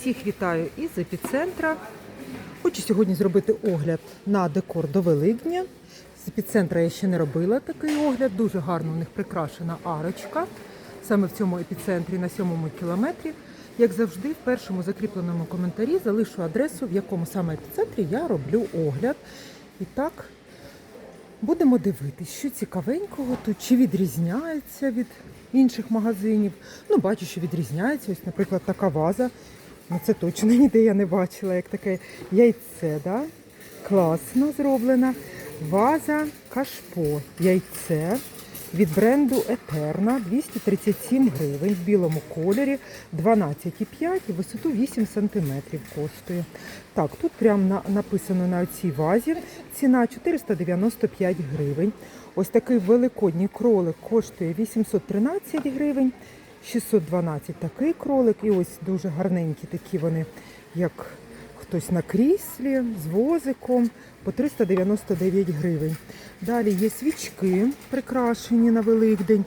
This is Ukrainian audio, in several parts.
Всіх вітаю із епіцентра. Хочу сьогодні зробити огляд на декор до Великдня. З епіцентра я ще не робила такий огляд. Дуже гарно у них прикрашена арочка. Саме в цьому епіцентрі на сьомому кілометрі. Як завжди, в першому закріпленому коментарі залишу адресу, в якому саме епіцентрі я роблю огляд. І так, будемо дивитися, що цікавенького тут, чи відрізняється від інших магазинів. Ну, бачу, що відрізняється. Ось, наприклад, така ваза. Ну, це точно ніде я не бачила, як таке яйце, да? класно зроблена. Ваза кашпо. Яйце від бренду Етерна 237 гривень в білому кольорі 12,5 і висоту 8 см коштує. Так, тут прямо на, написано на цій вазі ціна 495 гривень. Ось такий великодній кролик коштує 813 гривень. 612 такий кролик, і ось дуже гарненькі такі вони, як хтось на кріслі з возиком по 399 гривень. Далі є свічки прикрашені на Великдень.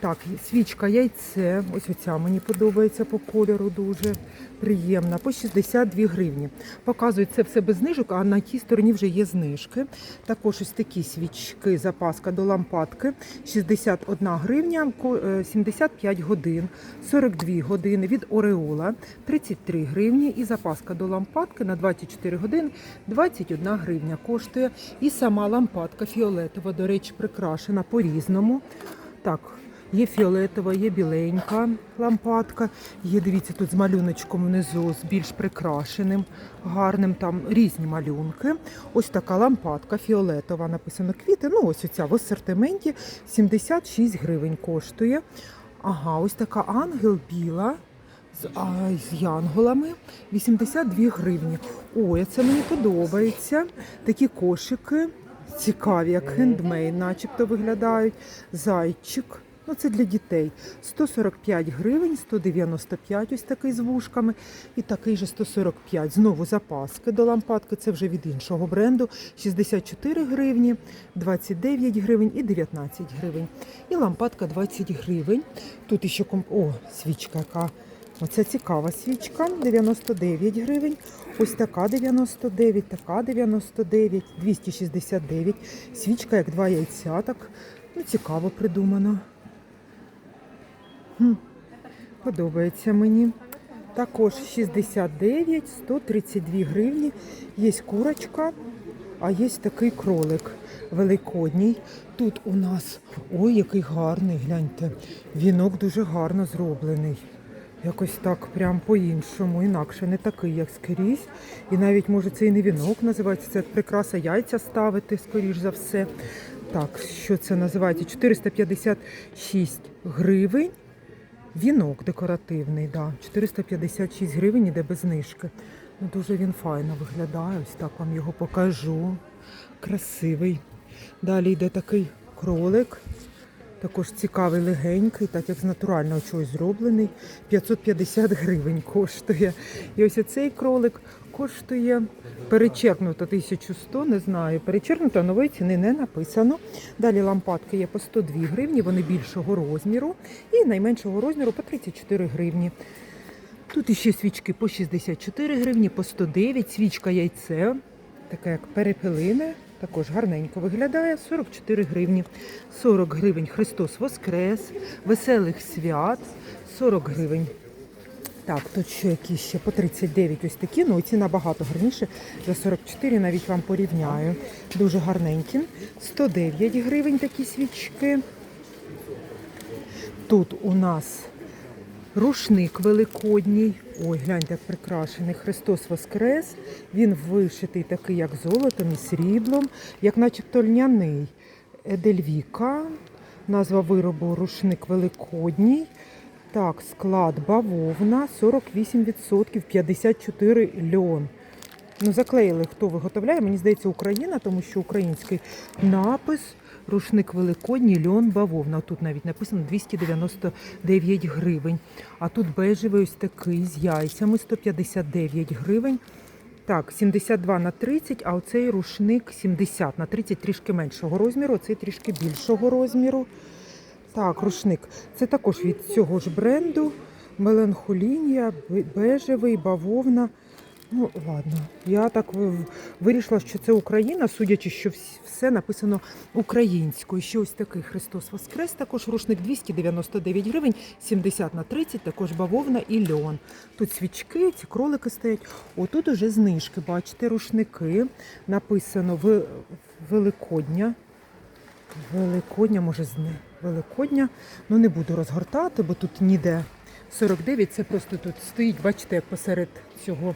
Так, свічка яйце. Ось оця мені подобається по кольору дуже приємна. По 62 гривні. Показують це все без знижок, а на тій стороні вже є знижки. Також ось такі свічки, запаска до лампадки. 61 гривня, ко- е, 75 годин, 42 години від Ореола, 33 гривні. І запаска до лампадки на 24 години 21 гривня коштує. І сама лампадка фіолетова, до речі, прикрашена по-різному. Так, Є фіолетова, є біленька лампадка. Є, дивіться, тут з малюночком внизу, з більш прикрашеним, гарним, там різні малюнки. Ось така лампадка фіолетова, написано квіти. Ну, ось оця в асортименті 76 гривень коштує. Ага, ось така ангел біла. З, а, з янголами 82 гривні. Ой, це мені подобається. Такі кошики цікаві, як хендмейд, начебто виглядають. Зайчик. Ну, це для дітей. 145 гривень, 195 ось такий з вушками. І такий же 145. Знову запаски до лампадки. Це вже від іншого бренду. 64 гривні, 29 гривень і 19 гривень. І лампадка 20 гривень. Тут ще комп... О, свічка яка. Оце цікава свічка, 99 гривень. Ось така 99, така 99, 269. Свічка як два яйця, так ну, цікаво придумано. Подобається мені. Також 69, 132 гривні. Є курочка, а є такий кролик великодній. Тут у нас, ой, який гарний, гляньте. Вінок дуже гарно зроблений. Якось так, прям по-іншому, інакше, не такий, як скрізь. І навіть, може, це і не вінок називається, це прикраса яйця ставити, скоріш за все. Так, що це називається? 456 гривень. Вінок декоративний, да. 456 гривень іде без знижки. Ну, дуже він файно виглядає. Ось так вам його покажу. Красивий. Далі йде такий кролик. Також цікавий легенький, так як з натурального чогось зроблений. 550 гривень коштує. І ось цей кролик коштує перечеркнуто 1100, не знаю. Перечеркнуто нової ціни не написано. Далі лампадки є по 102 гривні, вони більшого розміру. І найменшого розміру по 34 гривні. Тут іще свічки по 64 гривні, по 109, свічка яйце, така як перепелине, також гарненько виглядає, 44 гривні. 40 гривень Христос Воскрес, веселих свят, 40 гривень. Так, тут ще якісь ще по 39 ось такі, ну ці набагато гарніше. За 44 навіть вам порівняю. Дуже гарненькі. 109 гривень такі свічки. Тут у нас Рушник великодній. Ой, гляньте, як прикрашений. Христос Воскрес. Він вишитий такий, як золотом і сріблом, як начебто льняний. Едельвіка. Назва виробу рушник великодній. Так, склад бавовна 48%, 54 льон. Ну, заклеїли, хто виготовляє. Мені здається, Україна, тому що український напис. Рушник великодній, льон, бавовна. Тут навіть написано 299 гривень. А тут бежевий ось такий з яйцями 159 гривень. Так, 72 на 30, а оцей рушник 70 на 30 трішки меншого розміру, оцей трішки більшого розміру. Так, рушник. Це також від цього ж бренду. меланхолінія, бежевий, бавовна. Ну, ладно, я так вирішила, що це Україна, судячи, що все написано українською. Ще ось такий Христос Воскрес, також рушник 299 гривень, 70 на 30, також бавовна і льон. Тут свічки, ці кролики стоять. Отут уже знижки, бачите, рушники. Написано в Великодня. Великодня, може, з не- Великодня. Ну не буду розгортати, бо тут ніде 49, це просто тут стоїть, бачите, як посеред цього,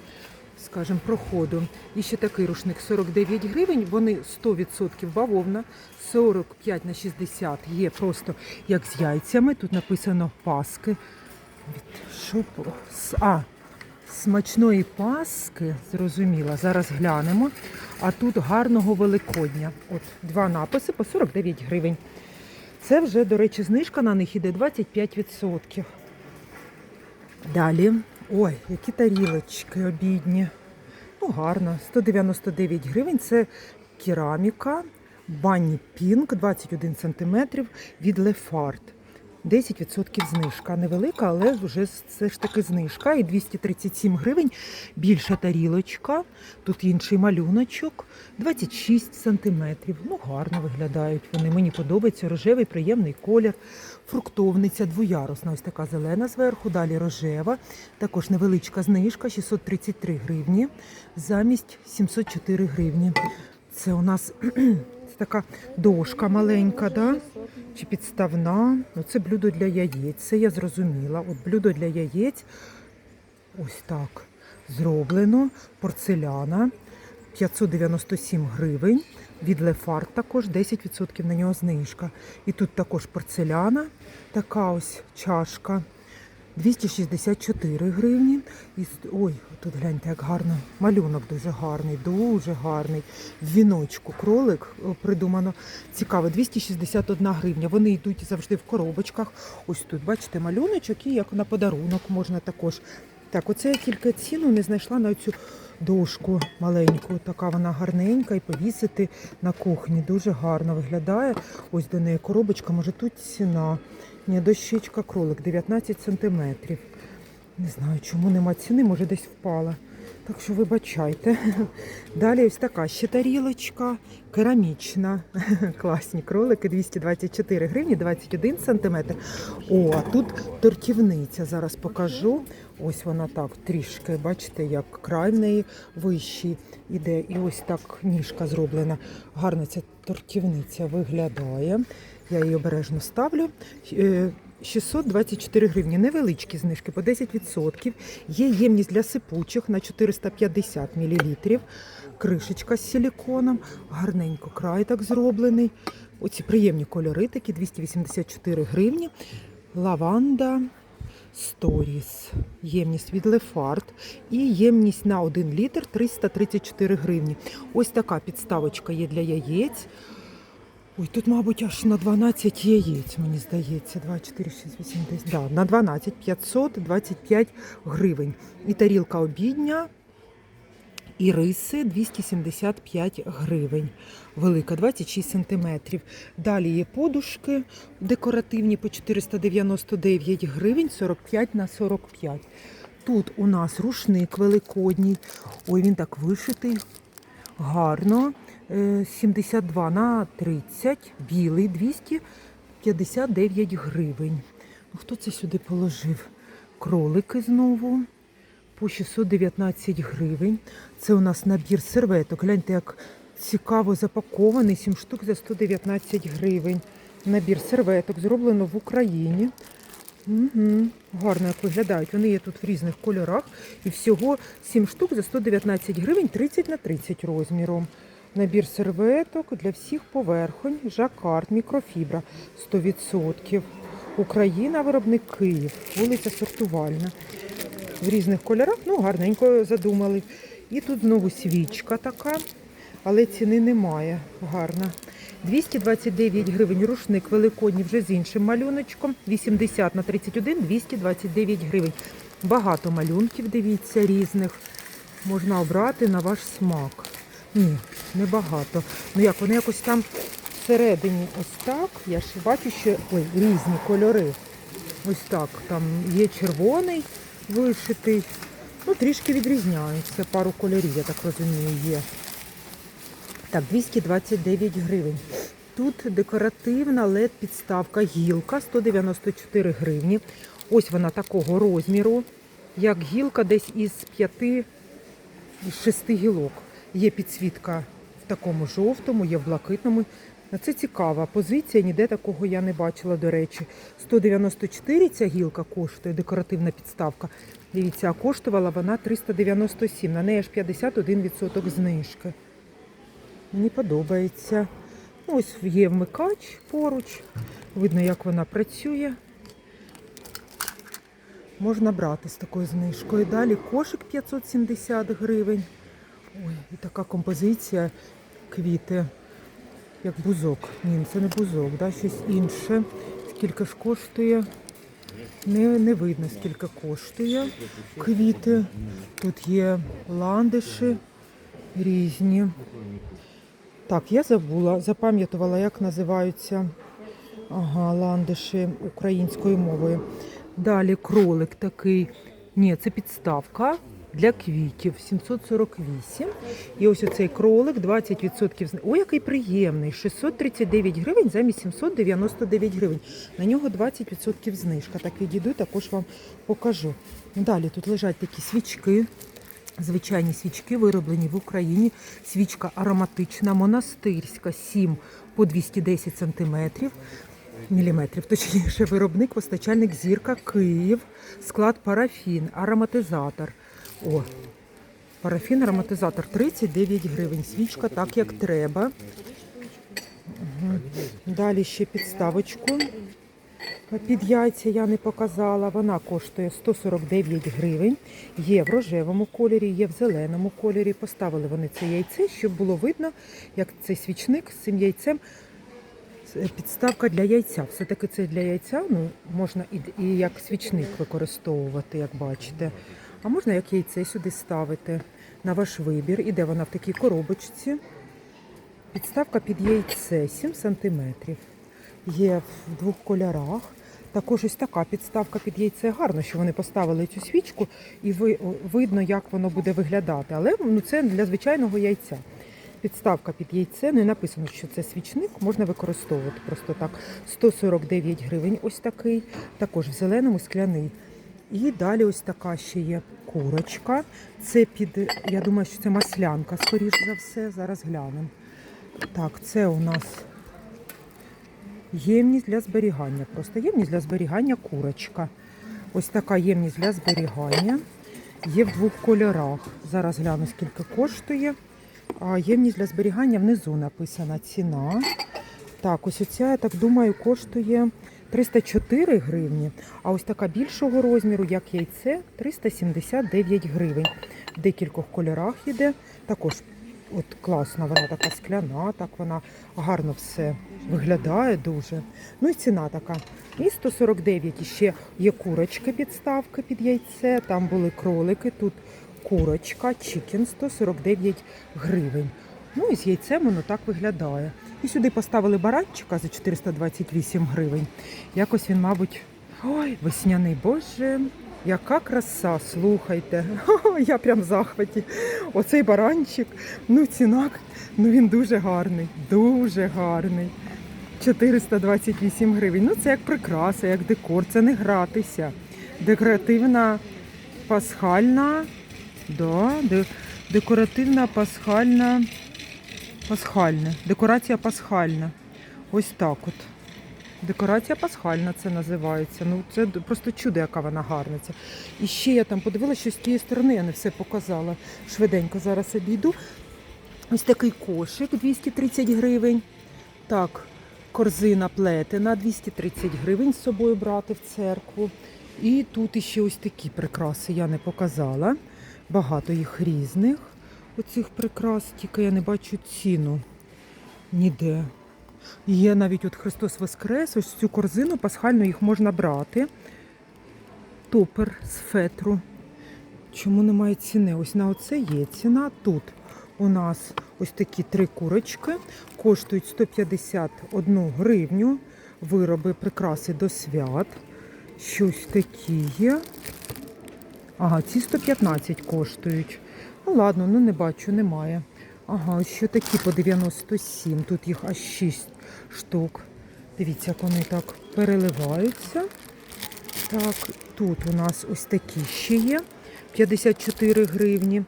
скажімо, проходу. І ще такий рушник 49 гривень, вони 100% бавовна, 45 на 60 є просто як з яйцями. Тут написано паски. Від с- А, смачної паски, зрозуміла. Зараз глянемо. А тут гарного Великодня. От два написи по 49 гривень. Це вже, до речі, знижка на них іде 25%. Далі. Ой, які тарілочки обідні. Ну, гарно. 199 гривень. Це кераміка, банні пінк 21 см від Лефарт. 10% знижка. Невелика, але вже все ж таки знижка. І 237 гривень. Більша тарілочка. Тут інший малюночок. 26 сантиметрів. Ну, гарно виглядають вони. Мені подобається рожевий, приємний колір. Фруктовниця двоярусна, ось така зелена зверху, далі рожева. Також невеличка знижка 633 гривні замість 704 гривні. Це у нас це така дошка маленька, да? чи підставна. Ну, це блюдо для яєць. Це я зрозуміла. От блюдо для яєць ось так зроблено. Порцеляна 597 гривень. Від Лефарт також 10% на нього знижка. І тут також порцеляна, така ось чашка. 264 гривні. І, ой, тут гляньте, як гарно. Малюнок дуже гарний, дуже гарний. В віночку кролик придумано. Цікаво, 261 гривня. Вони йдуть завжди в коробочках. Ось тут, бачите, малюночок і як на подарунок можна також. Так, оце я тільки ціну не знайшла на цю дошку маленьку. Така вона гарненька і повісити на кухні. Дуже гарно виглядає. Ось до неї коробочка, може тут ціна. Ні, дощечка кролик 19 сантиметрів. Не знаю, чому нема ціни, може десь впала. Так що вибачайте. Далі ось така ще тарілочка, керамічна. Класні кролики, 224 гривні, 21 сантиметр. О, а тут тортівниця. Зараз покажу. Ось вона так трішки, бачите, як край в неї вищий іде. І ось так ніжка зроблена. Гарно ця тортівниця виглядає. Я її обережно ставлю. Е, 624 гривні, невеличкі знижки по 10%. Є ємність для сипучих на 450 мл. Кришечка з силіконом, гарненько край так зроблений. Оці приємні кольори, такі 284 гривні. Лаванда Сторіс. Ємність від Лефарт. І ємність на 1 літр 334 гривні. Ось така підставочка є для яєць. Ой, тут, мабуть, аж на 12 яєць, мені здається. 2, 4, 6, 8, 10. Да, на 12 525 гривень. І тарілка обідня, і риси 275 гривень. Велика, 26 сантиметрів. Далі є подушки декоративні по 499 гривень, 45 на 45. Тут у нас рушник великодній. Ой, він так вишитий. Гарно. Е, 72 на 30, білий 259 гривень. Ну, хто це сюди положив? Кролики знову по 619 гривень. Це у нас набір серветок. Гляньте, як цікаво запакований. 7 штук за 119 гривень. Набір серветок зроблено в Україні. Угу. Гарно як виглядають. Вони є тут в різних кольорах. І всього 7 штук за 119 гривень 30 на 30 розміром. Набір серветок для всіх поверхонь, жакард, мікрофібра 100%. Україна, виробник Київ, вулиця Сортувальна. В різних кольорах, ну гарненько задумали. І тут знову свічка така, але ціни немає. Гарна. 229 гривень рушник великодній вже з іншим малюночком. 80 на 31, 229 гривень. Багато малюнків, дивіться, різних. Можна обрати на ваш смак. Ні, небагато. Ну як, вони якось там всередині ось так. Я ж бачу, що ой, різні кольори. Ось так. Там є червоний вишитий. Ну, трішки відрізняється. Пару кольорів, я так розумію, є. Так, 229 гривень. Тут декоративна led підставка гілка 194 гривні. Ось вона такого розміру, як гілка десь із 5 із 6 гілок. Є підсвітка такому жовтому, є в блакитному. Це цікава позиція, ніде такого я не бачила, до речі. 194 ця гілка коштує, декоративна підставка. Дивіться, а коштувала вона 397. На неї аж 51% знижки. Мені подобається. Ну, Ось є вмикач поруч. Видно, як вона працює. Можна брати з такою знижкою. Далі кошик 570 гривень. Ой, і така композиція квіти, як бузок. Ні, це не бузок, да? щось інше. Скільки ж коштує? Не, не видно, скільки коштує квіти. Тут є ландиші різні. Так, я забула, запам'ятувала, як називаються ага, ландиші українською мовою. Далі кролик такий. Ні, це підставка для квітів 748. І ось оцей кролик 20% зни- Ой, який приємний! 639 гривень замість 799 гривень. На нього 20% знижка. Так відійду, також вам покажу. Далі тут лежать такі свічки. Звичайні свічки вироблені в Україні. Свічка ароматична, монастирська, 7 по 210 сантиметрів. Міліметрів, точніше, виробник, постачальник зірка Київ, склад парафін, ароматизатор. О, парафін, ароматизатор 39 гривень. Свічка так, як треба. Мгм. Далі ще підставочку під яйця я не показала. Вона коштує 149 гривень. Є в рожевому кольорі, є в зеленому кольорі. Поставили вони це яйце, щоб було видно, як цей свічник з цим яйцем. Підставка для яйця. Все-таки це для яйця ну, можна і, і як свічник використовувати, як бачите. А можна як яйце сюди ставити на ваш вибір. Іде вона в такій коробочці. Підставка під яйце 7 см. Є в двох кольорах. Також ось така підставка під яйце. Гарно, що вони поставили цю свічку, і ви, видно, як воно буде виглядати. Але ну, це для звичайного яйця. Підставка під яйце, не написано, що це свічник, можна використовувати просто так. 149 гривень ось такий, також в зеленому скляний. І далі ось така ще є курочка. Це під, я думаю, що це маслянка, скоріш за все. Зараз глянемо. Так, це у нас ємність для зберігання. Просто ємність для зберігання курочка. Ось така ємність для зберігання. Є в двох кольорах. Зараз гляну, скільки коштує. А ємність для зберігання внизу написана ціна. Так, ось оця, я так думаю, коштує 304 гривні. А ось така більшого розміру, як яйце, 379 гривень. В декількох кольорах іде. Також от класна, вона така скляна, так вона гарно все виглядає дуже. Ну і ціна така. І 149 і ще є курочки підставки під яйце. Там були кролики, тут курочка, чікен 149 гривень. Ну і з яйцем воно так виглядає. І сюди поставили баранчика за 428 гривень. Якось він, мабуть, ой, весняний боже, яка краса, слухайте. Я прям в захваті. Оцей баранчик, ну ціна, ну він дуже гарний, дуже гарний. 428 гривень. Ну це як прикраса, як декор, це не гратися. Декоративна пасхальна, да, декоративна пасхальна, пасхальна, декорація пасхальна. Ось так от. Декорація пасхальна це називається. Ну це просто чудо, яка вона гарна. І ще я там подивилася, що з тієї сторони я не все показала. Швиденько зараз обійду. Ось такий кошик 230 гривень. Так, корзина плетена 230 гривень з собою брати в церкву. І тут іще ось такі прикраси я не показала. Багато їх різних. Оцих прикрас, тільки я не бачу ціну ніде. Є навіть от Христос Воскрес, ось цю корзину пасхальну їх можна брати. Топер з фетру. Чому немає ціни? Ось на оце є ціна. Тут у нас ось такі три курочки, коштують 151 гривню. Вироби прикраси до свят. Щось такі є. Ага, ці 115 коштують. Ну ладно, ну не бачу, немає. Ага, що такі по 97. Тут їх аж 6 штук. Дивіться, як вони так переливаються. Так, тут у нас ось такі ще є. 54 гривні.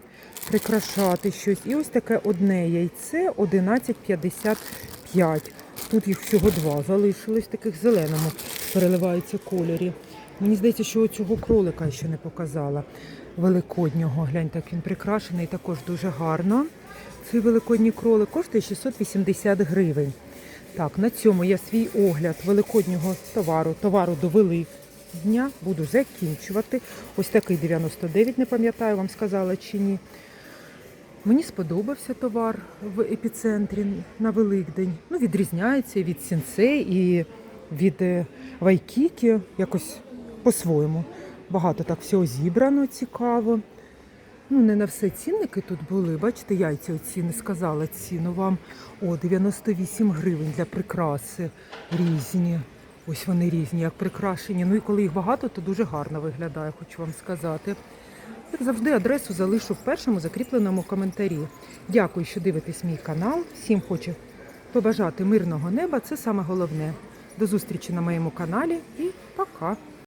Прикрашати щось. І ось таке одне яйце 11,55. Тут їх всього два залишилось, таких зеленому переливаються кольорі. Мені здається, що цього кролика ще не показала. Великоднього. Гляньте, як він прикрашений, також дуже гарно. Цей великодній кролик коштує 680 гривень. Так, на цьому я свій огляд великоднього товару, товару до Великдня буду закінчувати. Ось такий 99, не пам'ятаю, вам сказала чи ні. Мені сподобався товар в епіцентрі на Великдень. Ну, відрізняється від сінцей і від е, Вайкікі, якось по-своєму. Багато так всього зібрано, цікаво. Ну, не на все цінники тут були. Бачите, яйця оці не сказала ціну вам. О, 98 гривень для прикраси різні. Ось вони різні, як прикрашені. Ну і коли їх багато, то дуже гарно виглядає, хочу вам сказати. Як завжди, адресу залишу в першому закріпленому коментарі. Дякую, що дивитесь мій канал. Всім хочу побажати мирного неба. Це саме головне. До зустрічі на моєму каналі і пока!